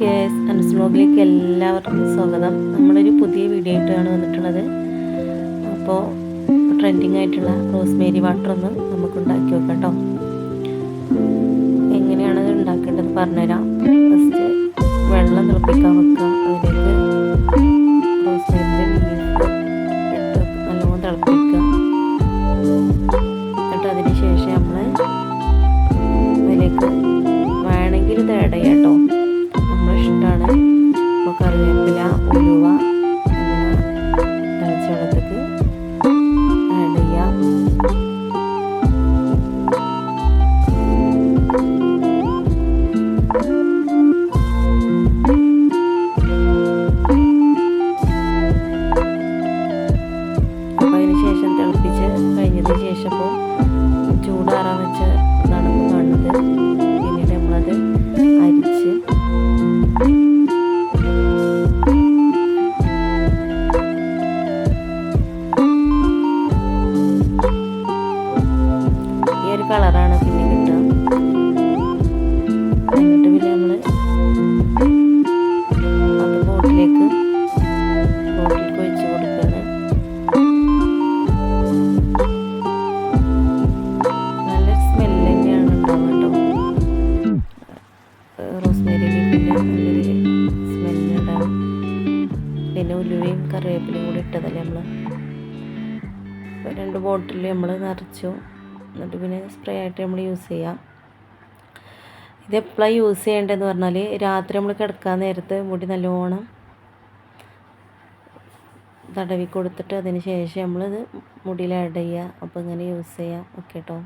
Case Anas വ്ലോഗിലേക്ക് എല്ലാവർക്കും സ്വാഗതം. നമ്മളൊരു പുതിയ വീഡിയോ ആയിട്ടാണ് വന്നിട്ടുള്ളത്. അപ്പോൾ ട്രെൻഡിങ് ആയിട്ടുള്ള റോസ്മേരി വാട്ടർ ഒന്ന് നമുക്ക് ഉണ്ടാക്കി നോക്കാം കേട്ടോ എങ്ങനെയാണ് അത് ഉണ്ടാക്കേണ്ടത് പറഞ്ഞുതരാം. ഫസ്റ്റ് വെള്ളം തിളപ്പിക്കാൻ വെക്കുക. അതിലേക്ക് നല്ലോണം തിളപ്പിക്കുക. എന്നിട്ട് അതിന് ശേഷം നമ്മൾ അതിലേക്ക് വേണമെങ്കിൽ ഇത് ആഡ് കഴിഞ്ഞതിന് ശേഷം ചൂടാറാൻ വെച്ച നടന്നു കാണുന്നത് പിന്നീട് നമ്മളത് അരിച്ച് ഈ ഒരു കളറാണ് പിന്നെ കിട്ടുക. എന്നിട്ട് പിന്നെ കറിവേപ്പിലയും കൂടി ഇട്ടതല്ലേ നമ്മൾ രണ്ട് ബോട്ടിൽ നമ്മൾ നിറച്ചു. എന്നിട്ട് പിന്നെ സ്പ്രേ ആയിട്ട് നമ്മൾ യൂസ് ചെയ്യാം. ഇത് എപ്പോഴാണ് യൂസ് ചെയ്യേണ്ടതെന്ന് പറഞ്ഞാൽ രാത്രി നമ്മൾ കിടക്കാൻ നേരത്ത് മുടി നല്ലോണം തടവി കൊടുത്തിട്ട് അതിന് ശേഷം നമ്മളിത് മുടിയിൽ ആഡ് ചെയ്യുക അപ്പോൾ ഇങ്ങനെ യൂസ് ചെയ്യാം. ഓക്കെ കേട്ടോ